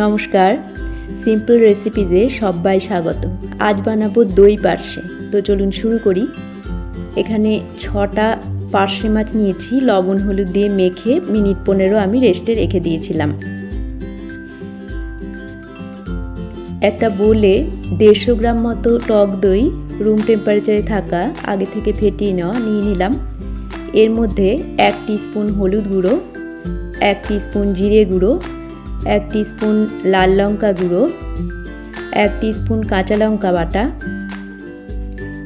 নমস্কার। সিম্পল রেসিপিজে সবাই স্বাগত। আজ বানাবো দই পার্শে। তো চলুন শুরু করি। এখানে ছটা পার্শে মাছ নিয়েছি, লবণ, হলুদ দিয়ে মেখে মিনিট পনেরো আমি রেস্টে রেখে দিয়েছিলাম। একটা বোলে দেড়শো গ্রাম মতো টক দই রুম টেম্পারেচারে থাকা, আগে থেকে ফেটিয়ে নেওয়া, নিয়ে নিলাম। এর মধ্যে এক স্পুন হলুদ গুঁড়ো, এক স্পুন জিরে গুঁড়ো এক স্পুন লাল লঙ্কা গুঁড়ো, এক স্পুন কাঁচা লঙ্কা বাটা,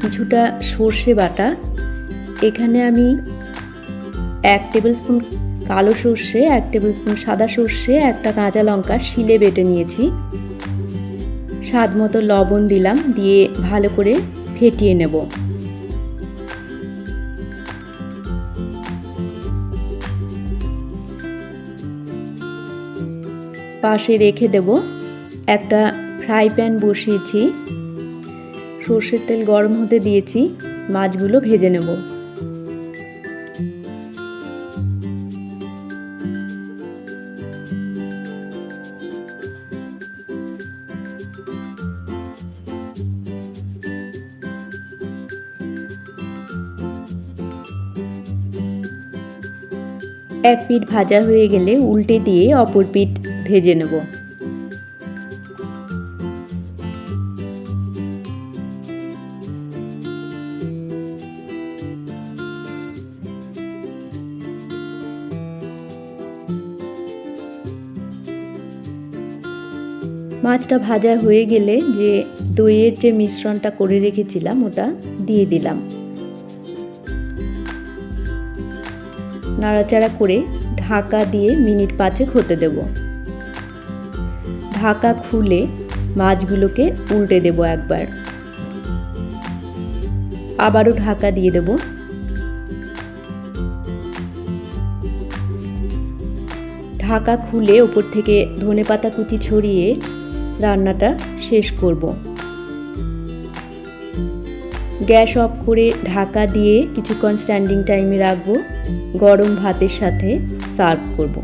কিছুটা সর্ষে বাটা। এখানে আমি এক টেবিল স্পুন কালো সর্ষে, এক টেবিল স্পুন সাদা সর্ষে, একটা কাঁচা লঙ্কা শিলে বেটে নিয়েছি। স্বাদ মতো লবণ দিলাম, দিয়ে ভালো করে ফেটিয়ে নেব। পাশে রেখে দেব একটা ফ্রাই প্যান বসিয়েছি। সর্ষের তেল গরম হতে দিয়েছি, মাছগুলো ভেজে নেব। এক পিঠ ভাজা হয়ে গেলে উল্টে দিয়ে অপর পিঠ ভেজে নেব। মাছটা ভাজা হয়ে গেলে যে দইয়ের যে মিশ্রণটা করে রেখেছিলাম, ওটা দিয়ে দিলাম। নাড়াচাড়া করে ঢাকা দিয়ে মিনিট পাঁচেক হতে দেব। ঢাকা খুলে মাছগুলোকে উল্টে দেব একবার। আবারও ঢাকা দিয়ে দেব। ঢাকা খুলে ওপর থেকে ধনে পাতা কুচি ছড়িয়ে রান্নাটা শেষ করব। গ্যাস অফ করে ঢাকা দিয়ে কিছুক্ষণ স্ট্যান্ডিং টাইমে রাখব। গরম ভাতের সাথে সার্ভ করব।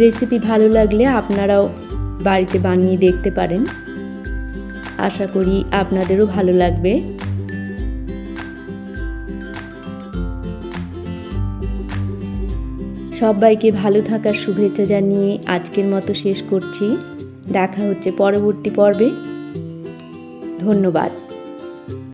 রেসিপি ভালো লাগলে আপনারাও বাড়িতে বানিয়ে দেখতে পারেন। আশা করি আপনাদেরও ভালো লাগবে। সবাইকে ভালো থাকার শুভেচ্ছা জানিয়ে আজকের মতো শেষ করছি। দেখা হচ্ছে পরবর্তী পর্বে। ধন্যবাদ।